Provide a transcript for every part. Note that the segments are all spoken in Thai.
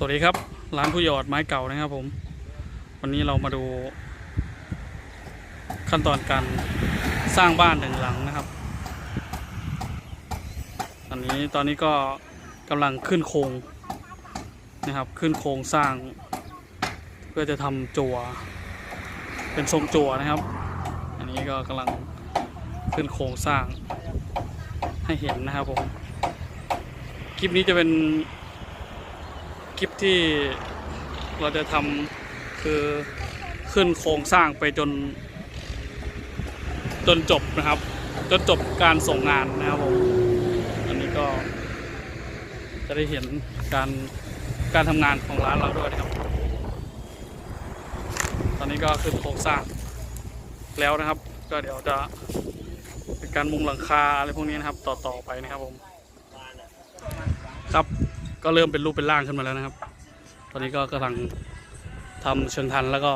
สวัสดีครับ ร้านผู้หยอดไม้เก่านะครับผม วันนี้เรามาดู ขั้นตอนการสร้างบ้านหนึ่งหลังนะครับ อันนี้ตอนนี้ก็กำลังขึ้นโครงนะครับ ขึ้นโครงสร้าง เพื่อจะทำจั่ว เป็นทรงจั่วนะครับ อันนี้ก็กำลังขึ้นโครงสร้างให้เห็นนะครับผม คลิปนี้จะเป็น คลิปที่เราจะทำคือขึ้นโครงสร้างไปจน จนจบนะครับ จนจบการส่งงานนะครับผมอันนี้ก็ จะได้เห็นการการทำงานของร้านเราด้วยนะครับ ตอนนี้ก็ขึ้นโครงสร้างแล้วนะครับ ก็เดี๋ยวจะเป็นการมุงหลังคาอะไรพวกนี้นะครับ ต่อต่อไปนะครับผมครับ ก็เริ่มเป็นรูปเป็นร่างขึ้นมาแล้วนะครับ ตอนนี้ก็กำลังทำเชิงทันแล้วก็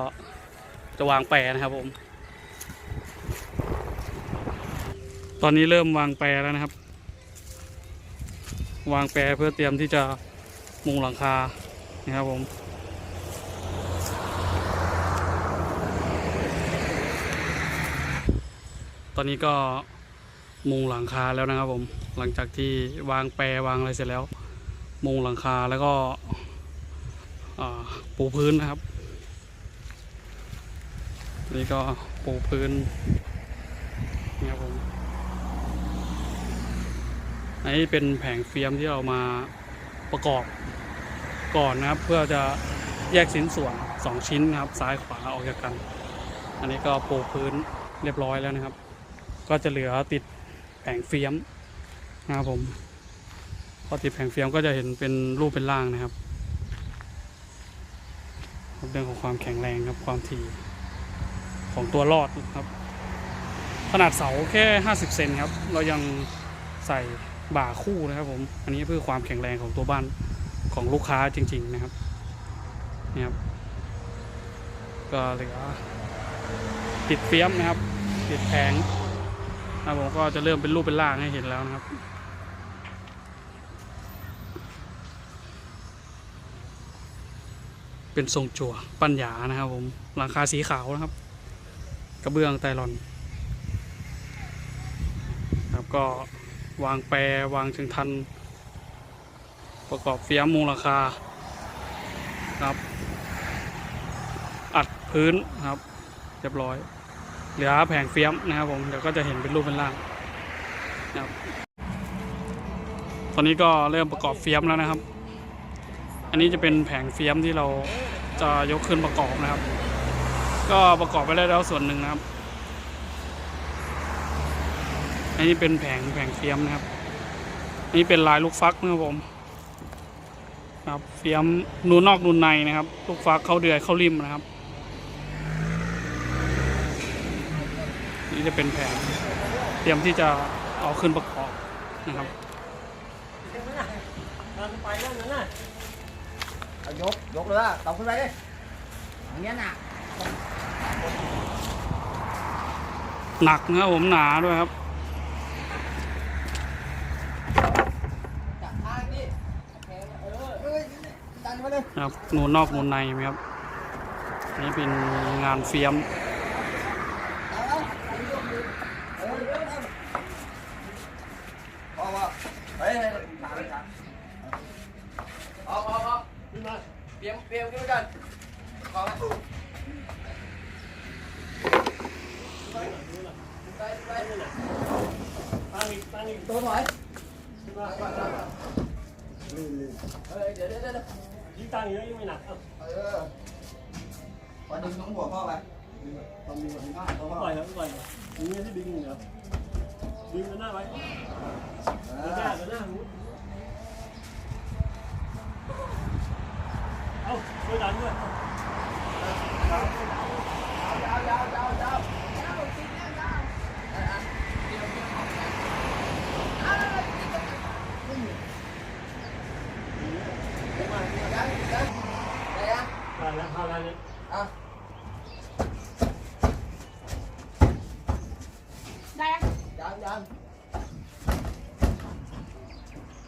จะวางแปรนะครับผม ตอนนี้เริ่มวางแปรแล้วนะครับ วางแปรเพื่อเตรียมที่จะมุงหลังคานะครับผมตอนนี้ก็มุงหลังคาแล้วนะครับผม หลังจากที่วางแปรวางอะไรเสร็จแล้ว มงหลังคาแล้วก็ปูพื้นนะครับ นี่ก็ปูพื้นนี่ครับผมอันนี้เป็นแผงเฟียมที่เรามาประกอบก่อนนะครับ เพื่อจะแยกชิ้นส่วนสองชิ้นนะครับ ซ้ายขวาออกจากกัน อันนี้ก็ปูพื้นเรียบร้อยแล้วนะครับ ก็จะเหลือติดแผงเฟียมนะครับผม อติดแผงเฟียมก็จะเห็นเป็นรูปเป็นร่างนะครับเรื่องของความแข็งแรงครับความถี่ของตัวรอดครับ ขนาดเสาแค่ 50 เซนครับ เรายังใส่บ่าคู่นะครับผม อันนี้เพื่อความแข็งแรงของตัวบ้านของลูกค้าจริง ๆนะครับนี่ครับ ก็เหลือติดเฟียมนะครับ ติดแผงนะครับผมก็จะเริ่มเป็นรูปเป็นร่างให้เห็นแล้วนะครับ เป็นทรงจั่วปัญญานะครับผมหลังคาสีขาวนะครับ กระเบื้องไตรลอน ครับก็วางแปรวางเชิงทัน ประกอบเฟียมมุงหลังคาครับ อัดพื้นครับ เรียบร้อย เหลือแผงเฟียมนะครับผมเดี๋ยวก็จะเห็นเป็นรูปเป็นร่างนะครับตอนนี้ก็เริ่มประกอบเฟียมแล้วนะครับ อันนี้จะเป็นแผงเฟียมที่เราจะยกขึ้นประกอบนะครับ ก็ประกอบไปได้แล้วส่วนหนึ่งนะครับ อันนี้เป็นแผงแผงเฟียมนะครับอันนี้เป็นลายลูกฟักนะครับผมครับเฟียมนูนนอกนูนในนะครับ ลูกฟักเข้าเดือยเข้าริมนะครับ นี่จะเป็นแผงเตรียมที่จะเอาขึ้นประกอบนะครับ ไปแล้วนั่นน่ะเอา ยก ยกเลยอะตบขึ้นไปดิอย่างเงี้ยน่ะหนักนะครับผมหนาด้วยครับจับทางดิเออเอ้ยดันมาเลยนะครับนูนนอกนูนในไหมครับอันนี่เป็นงานเฟียม นี้ที่ดึงอยู่ครับดึงกันหน้าไว้เดินหน้าเดินหน้าหูเอาช่วยดันด้วยยาวยาวยาวยาวมายังยังอะไรอะ ผ่านแล้วผ่านแล้วเนี่ย อะ ได้ยัง ยังยัง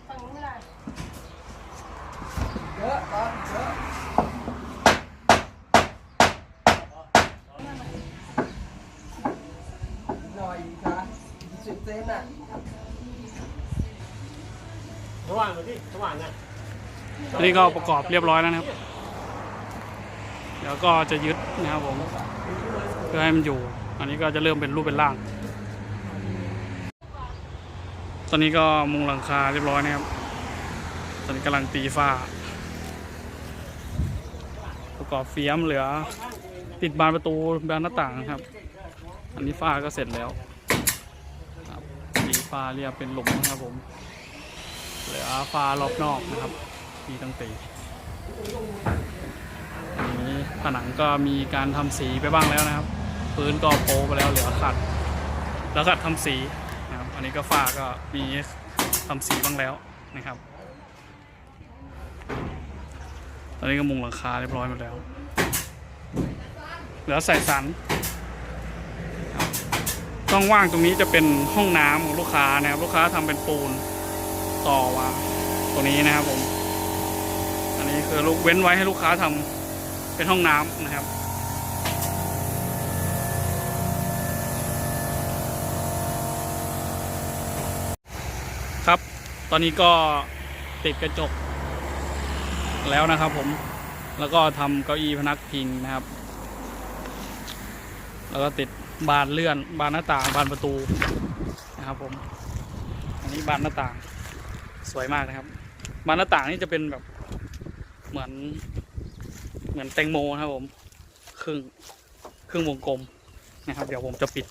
ฝั่งนู้นไม่ได้ เย อะตอนเยอะหน่อยค่ะสิบเซนอะสว่างเลยพี่สว่างนะอันนี้ก็ประกอบเรียบร้อยแล้วนะครับ เดี๋ยวก็จะยึดนะครับผม เพื่อให้มันอยู่ อันนี้ก็จะเริ่มเป็นรูปเป็นร่าง ตอนนี้ก็มุงหลังคาเรียบร้อยนะครับ ตอนนี้กำลังตีฝ้า กอบเฟียมเหลือ ติดบานประตูบานหน้าต่างครับ อันนี้ฝ้าก็เสร็จแล้วครับตีฝ้าเรียบเป็นหลุมนะครับผม เหลือฝ้ารอบนอกนะครับ มีตั้งตีอันนี้ผนังก็มีการทำสีไปบ้างแล้วนะครับ พื้นก็โปะไปแล้วเหลือขัด แล้วขัดทำสีนะครับ อันนี้ก็ฝ้าก็มีทำสีบ้างแล้วนะครับ ต อนนี้ก็มุงหลังคาเรียบร้อยหมดแล้ว เหลือใส่สันครับช่องว่างตรงนี้จะเป็นห้องน้ำของลูกค้านะครับ ลูกค้าทำเป็นปูนต่อมาตรงนี้นะครับผม อันนี้คือลูกเว้นไว้ให้ลูกค้าทำเป็นห้องน้ำนะครับครับ ตอนนี้ก็ติดกระจก แล้วนะครับ ผม แล้วก็ทำเก้าอี้พนักพิงนะครับ แล้วก็ติดบานเลื่อนบานหน้าต่างบานประตูนะครับ ผม อันนี้บานหน้าต่างสวยมากนะครับ บานหน้าต่างนี่จะเป็นแบบเหมือน เหมือนแตงโมนะครับ ผม ครึ่งครึ่งวงกลมนะครับ เดี๋ยวผมจะปิด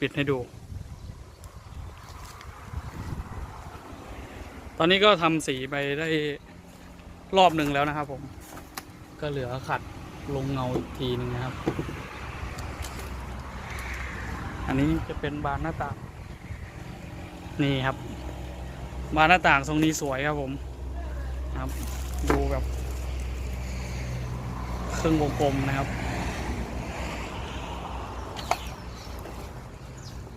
ปิดให้ดู ตอนนี้ก็ทำสีไปได้ รอบหนึ่งแล้วนะครับผม ก็เหลือขัดลงเงาอีกทีหนึงนะครับ อันนี้จะเป็นบานหน้าต่าง นี่ครับ บานหน้าต่างทรงนี้สวยครับผมครับ ดูแบบครึ่งวงกลมนะครับ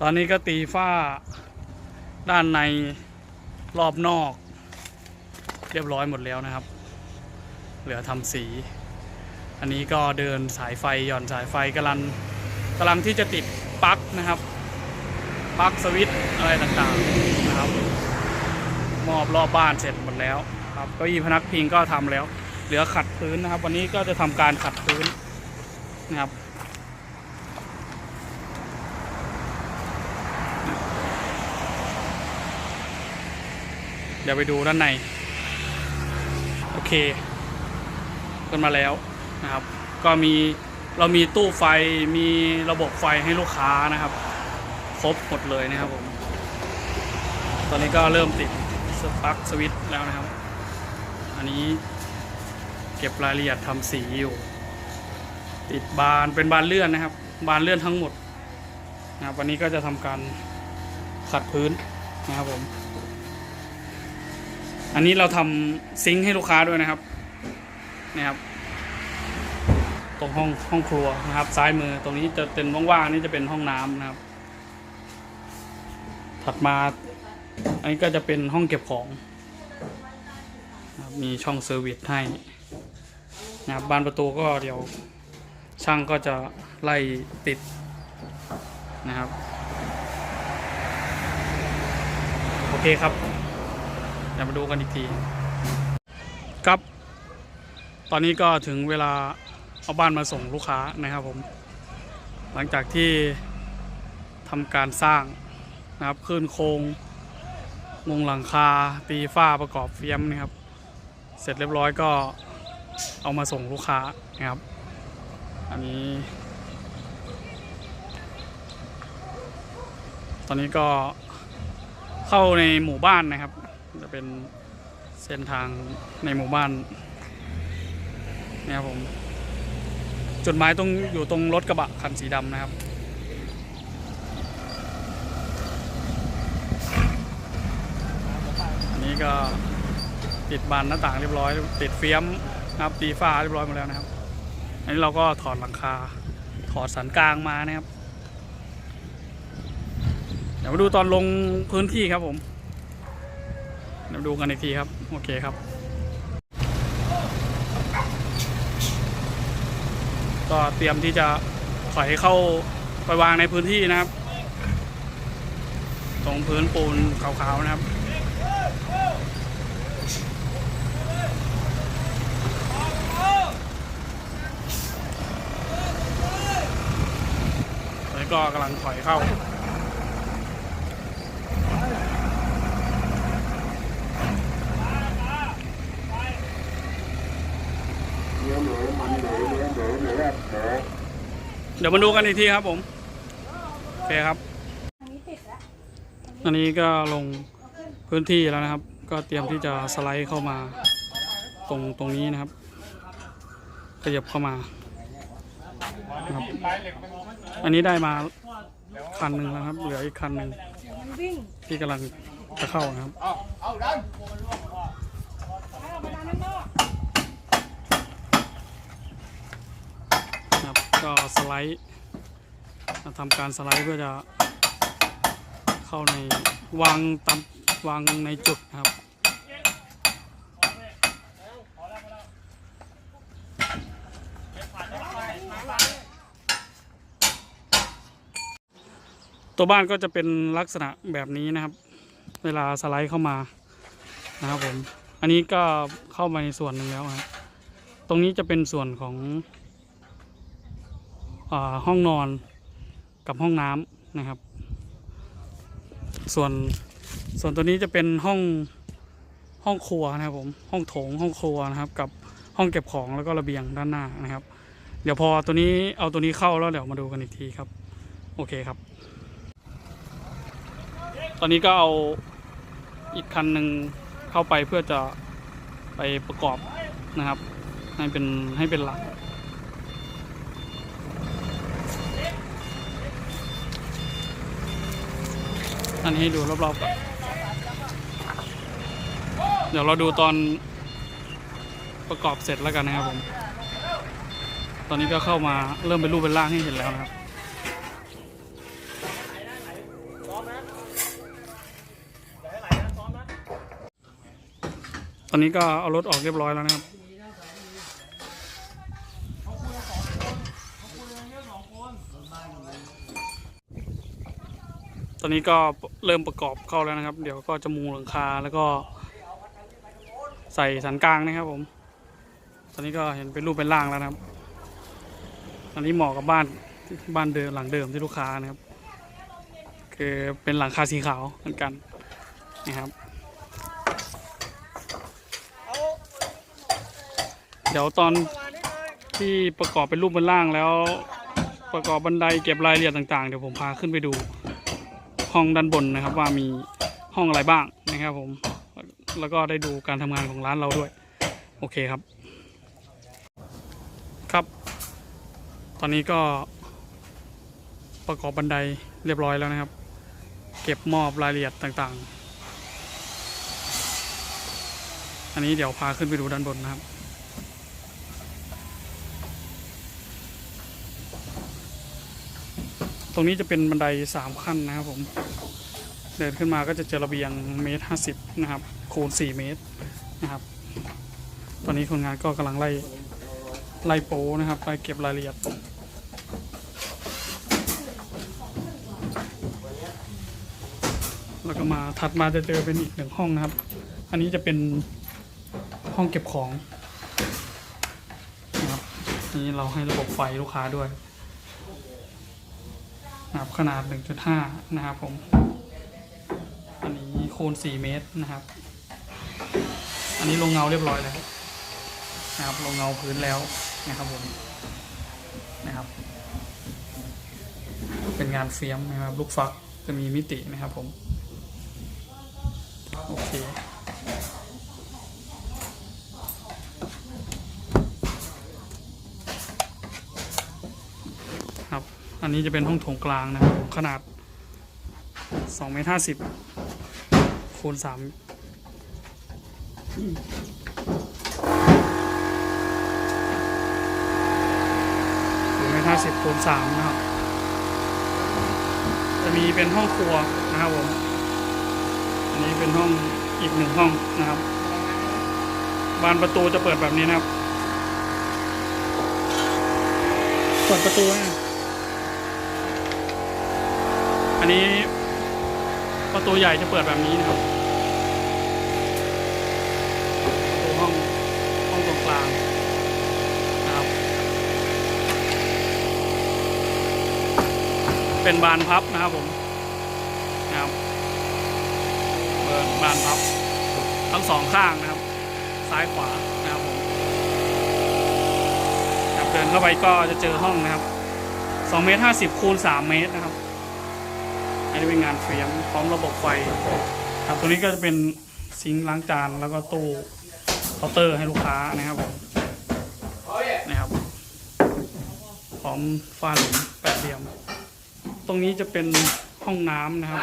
ตอนนี้ก็ตีฝ้าด้านในรอบนอก เรียบร้อยหมดแล้วนะครับ เหลือทำสี อันนี้ก็เดินสายไฟหย่อนสายไฟกำลังกำลังที่จะติดปลั๊กนะครับปลั๊กสวิตช์อะไรต่างๆนะครับมอบรอบบ้านเสร็จหมดแล้วครับเก้าอี้พนักพิงก็ทำแล้ว เหลือขัดพื้นนะครับ วันนี้ก็จะทำการขัดพื้นนะครับเดี๋ยวไปดูด้านใน โอเค ขึ้นมาแล้วนะครับ ก็มีเรามีตู้ไฟมีระบบไฟให้ลูกค้านะครับ ครบหมดเลยนะครับผม ตอนนี้ก็เริ่มติดสปักสวิตช์แล้วนะครับ อันนี้เก็บรายละเอียดทำสีอยู่ ติดบานเป็นบานเลื่อนนะครับ บานเลื่อนทั้งหมดนะครับวันนี้ก็จะทำการขัดพื้นนะครับผม อันนี้เราทำซิงค์ให้ลูกค้าด้วยนะครับ นะครับ ตรงห้องห้องครัวนะครับ ซ้ายมือตรงนี้จะเป็นว่างๆนี่จะเป็นห้องน้ำนะครับ ถัดมาอันนี้ก็จะเป็นห้องเก็บของมีช่องเซอร์วิสให้นะครับบานประตูก็เดี๋ยวช่างก็จะไล่ติดนะครับ โอเคครับเดี๋ยวมาดูกันอีกทีครับ ตอนนี้ก็ถึงเวลาเอาบ้านมาส่งลูกค้านะครับผม หลังจากที่ทำการสร้างนะครับขึ้นโครงมุงหลังคาตีฝ้าประกอบเฟียมนะครับ เสร็จเรียบร้อยก็เอามาส่งลูกค้านะครับ อันนี้ ตอนนี้ก็เข้าในหมู่บ้านนะครับ จะเป็นเส้นทางในหมู่บ้าน นะครับผมจุดหมายตรงอยู่ตรงรถกระบะคันสีดำนะครับอันนี้ก็ติดบานหน้าต่างเรียบร้อย ติดเฟียมนะครับตีฝ้าเรียบร้อยหมดแล้วนะครับ อันนี้เราก็ถอดหลังคา ถอดสันกลางมานะครับ เดี๋ยวมาดูตอนลงพื้นที่ครับผมเดี๋ยวดูกันอีกทีครับ โอเคครับ ก็เตรียมที่จะถอยเข้าไปวางในพื้นที่นะครับ ตรงพื้นปูนขาวๆนะครับแล้วก็กำลังถอยเข้า เดี๋ยวมาดูกันอีกทีครับผมโอเคครับ อันนี้ก็ลงพื้นที่แล้วนะครับ ก็เตรียมที่จะสไลด์เข้ามา ตรงตรงนี้นะครับ ขยับเข้ามาครับอันนี้ได้มาคันหนึ่งแล้วครับ เหลืออีกคันหนึ่งที่กำลังจะเข้านะครับ นะครับ ก็สไลด์ทำการสไลด์เพื่อจะเข้าในวางตามวางในจุดนะครับตัวบ้านก็จะเป็นลักษณะแบบนี้นะครับ เวลาสไลด์เข้ามานะครับผม อันนี้ก็เข้ามาในส่วนหนึ่งแล้วครับ ตรงนี้จะเป็นส่วนของ ห้องนอนกับห้องน้ำนะครับ ส่วนส่วนตัวนี้จะเป็นห้องห้องครัวนะครับผมห้องโถงห้องครัวนะครับ กับห้องเก็บของแล้วก็ระเบียงด้านหน้านะครับ เดี๋ยวพอตัวนี้เอาตัวนี้เข้าแล้วเดี๋ยวมาดูกันอีกทีครับ โอเคครับ ตอนนี้ก็เอาอีกคันหนึ่งเข้าไปเพื่อจะไปประกอบนะครับ ให้เป็นให้เป็นหลัก อันนี้ดูรอบๆก่อนเดี๋ยวเราดูตอนประกอบเสร็จแล้วกันนะครับผม ตอนนี้ก็เข้ามาเริ่มเป็นรูปเป็นร่างให้เห็นแล้วนะครับตอนนี้ก็เอารถออกเรียบร้อยแล้วนะครับ ตอนนี้ก็เริ่มประกอบเข้าแล้วนะครับ เดี๋ยวก็จะมุงหลังคาแล้วก็ ใส่สันกลางนะครับผม ตอนนี้ก็เห็นเป็นรูปเป็นร่างแล้วนะครับ อันนี้เหมาะกับบ้านบ้านเดิมหลังเดิมที่ลูกค้านะครับ คือเป็นหลังคาสีขาวเหมือนกันนะครับ เดี๋ยวตอนที่ประกอบเป็นรูปเป็นร่างแล้ว ประกอบบันไดเก็บรายละเอียดต่างๆ เดี๋ยวผมพาขึ้นไปดู ห้องด้านบนนะครับ ว่ามีห้องอะไรบ้างนะครับผม แล้วก็ได้ดูการทำงานของร้านเราด้วย โอเคครับ ครับ ตอนนี้ก็ประกอบบันไดเรียบร้อยแล้วนะครับ เก็บมอบรายละเอียดต่างๆ อันนี้เดี๋ยวพาขึ้นไปดูด้านบนนะครับ ตรงนี้จะเป็นบันไดสามขั้นนะครับผม เดินขึ้นมาก็จะเจอระเบียงเมตรห้าสิบนะครับคูณสี่เมตรนะครับ ตอนนี้คนงานก็กำลังไล่ไล่โป้นะครับไล่เก็บรายละเอียดแล้วก็มาถัดมาจะเจอเป็นอีกหนึ่งห้องนะครับ อันนี้จะเป็นห้องเก็บของนะครับนี่เราให้ระบบไฟลูกค้าด้วย นะครับขนาด 1.5 นะครับผม อันนี้โคน4 เมตรนะครับ อันนี้ลงเงาเรียบร้อยแล้วนะครับ ลงเงาพื้นแล้วนะครับผม นะครับ เป็นงานเฟียมนะครับ ลูกฟักจะมีมิตินะครับผม โอเค ครับ อั นนี้จะเป็นห้องโถงกลางนะครับ ขนาด2เมตร50คูณ3 2เมตร50คูณ3นะครับ จะมีเป็นห้องครัวนะครับผม อันนี้เป็นห้องอีกหนึ่งห้องนะครับ บานประตูจะเปิดแบบนี้นะครับ เปิดประตูนะ อันนี้ประตูใหญ่จะเปิดแบบนี้นะครับประตูห้องห้องตรงกลางนะครับ เป็นบานพับนะครับผมนะครับเปิดบานพับ ทั้งสองข้างนะครับ ซ้ายขวานะครับผมเดินเข้าไปก็จะเจอห้องนะครับ2เมตร50คูณ3เมตรนะครับ อันนี้เป็นงานเฟรมพร้อมระบบไฟครับตัวนี้ก็จะเป็นซิงค์ล้างจานแล้วก็ตู้เคาน์เตอร์ให้ลูกค้านะครับผมนะครับพร้อมฝ้าหลุมแปดเหลี่ยม ตรงนี้จะเป็นห้องน้ำนะครับ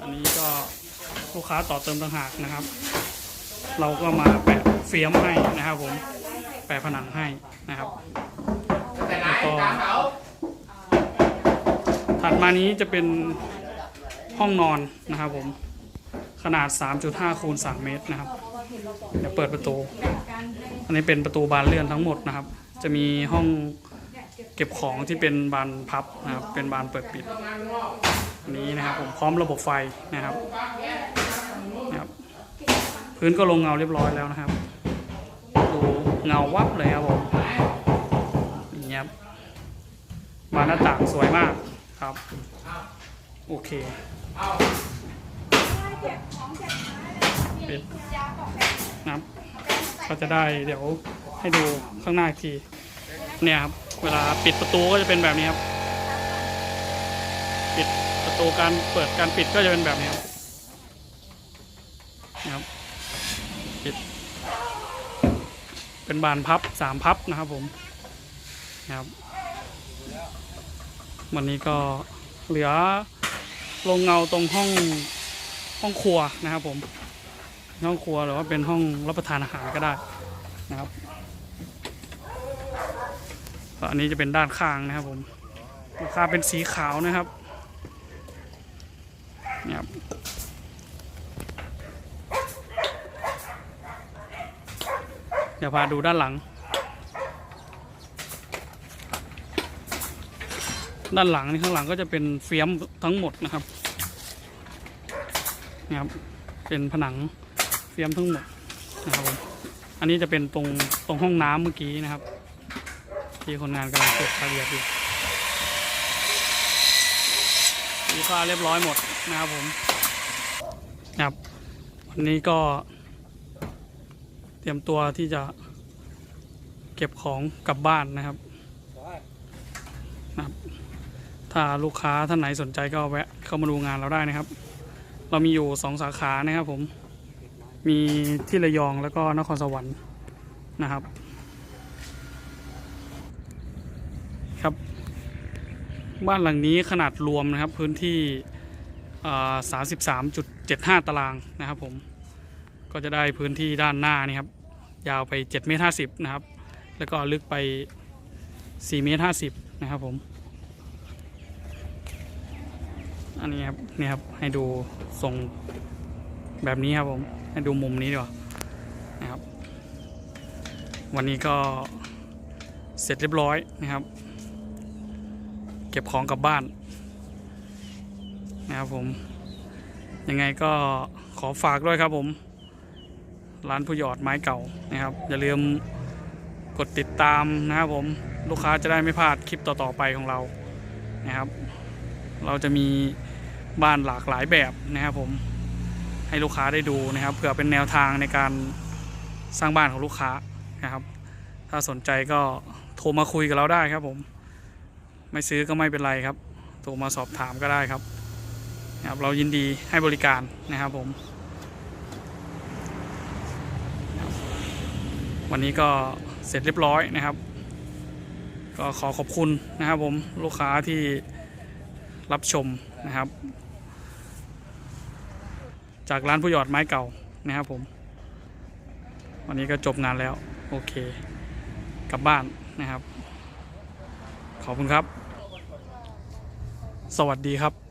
อันนี้ก็ลูกค้าต่อเติมต่างหากนะครับ เราก็มาแปะเฟียมให้นะครับผมแปะผนังให้นะครับแล้วก็ ถัดมานี้จะเป็นห้องนอนนะครับผม ขนาด 3.5คูณ3เมตรนะครับ เดี๋ยวเปิดประตู อันนี้เป็นประตูบานเลื่อนทั้งหมดนะครับ จะมีห้องเก็บของที่เป็นบานพับนะครับ เป็นบานเปิดปิด อันนี้นะครับผมพร้อมระบบไฟนะครับนะครับ พื้นก็ลงเงาเรียบร้อยแล้วนะครับ ดูเงาวับเลยครับผมนี่ครับบานหน้าต่างสวยมาก ครับ โอเคปิดนะครับก็จะได้เดี๋ยวให้ดูข้างหน้าอีกที เนี่ยครับ เวลาปิดประตูก็จะเป็นแบบนี้ครับ ปิดประตูการเปิดการปิดก็จะเป็นแบบนี้ครับนะครับปิด เป็นบานพับสามพับนะครับผมนะครับ วันนี้ก็เหลือลงเงาตรงห้องห้องครัวนะครับผมห้องครัวหรือว่าเป็นห้องรับประทานอาหารก็ได้นะครับก็อันนี้จะเป็นด้านข้างนะครับผมราคาเป็นสีขาวนะครับนี่ครับเดี๋ยวพาดูด้านหลัง ด้านหลังนี่ข้างหลังก็จะเป็นเฟียมทั้งหมดนะครับนี่ยครับ เป็นผนังเฟียมทั้งหมดนะครับผมอันนี้จะเป็นตรงตรงห้องน้ำเมื่อกี้นะครับ ที่คนงานกำลังเก็บรายละเอียดอยู่มีค่าเรียบร้อยหมดนะครับผมนะครับวันนี้ก็ เตรียมตัวที่จะเก็บของกลับบ้านนะครับ ถ้าลูกค้าท่านไหนสนใจก็แวะเข้ามาดูงานเราได้นะครับ เรามีอยู่สองสาขานะครับผม มีที่ระยองแล้วก็นครสวรรค์นะครับ ครับ บ้านหลังนี้ขนาดรวมนะครับพื้นที่สามสิบสามจุดเจ็ดห้าตารางนะครับผม ก็จะได้พื้นที่ด้านหน้านี่ครับ ยาวไป7เมตร50นะครับ แล้วก็ลึกไป4เมตร50นะครับผม อันนี้ครับนี่ครับให้ดูทรงแบบนี้ครับผมให้ดูมุมนี้ดีกว่านะครับ วันนี้ก็เสร็จเรียบร้อยนะครับ เก็บของกลับบ้านนะครับผมยังไงก็ขอฝากด้วยครับผม ร้านผู้หยอดไม้เก่านะครับ อย่าลืมกดติดตามนะครับผมลูกค้าจะได้ไม่พลาดคลิปต่อๆไปของเรานะครับ เราจะมี บ้านหลากหลายแบบนะครับผมให้ลูกค้าได้ดูนะครับเผื่อเป็นแนวทางในการสร้างบ้านของลูกค้านะครับ ถ้าสนใจก็โทรมาคุยกับเราได้ครับผม ไม่ซื้อก็ไม่เป็นไรครับ โทรมาสอบถามก็ได้ครับนะครับ เรายินดีให้บริการนะครับผม วันนี้ก็เสร็จเรียบร้อยนะครับ ก็ขอขอบคุณนะครับผมลูกค้าที่รับชมนะครับ จากร้านผู้หยอดไม้เก่านะครับผม วันนี้ก็จบงานแล้ว โอเค กลับบ้านนะครับ ขอบคุณครับ สวัสดีครับ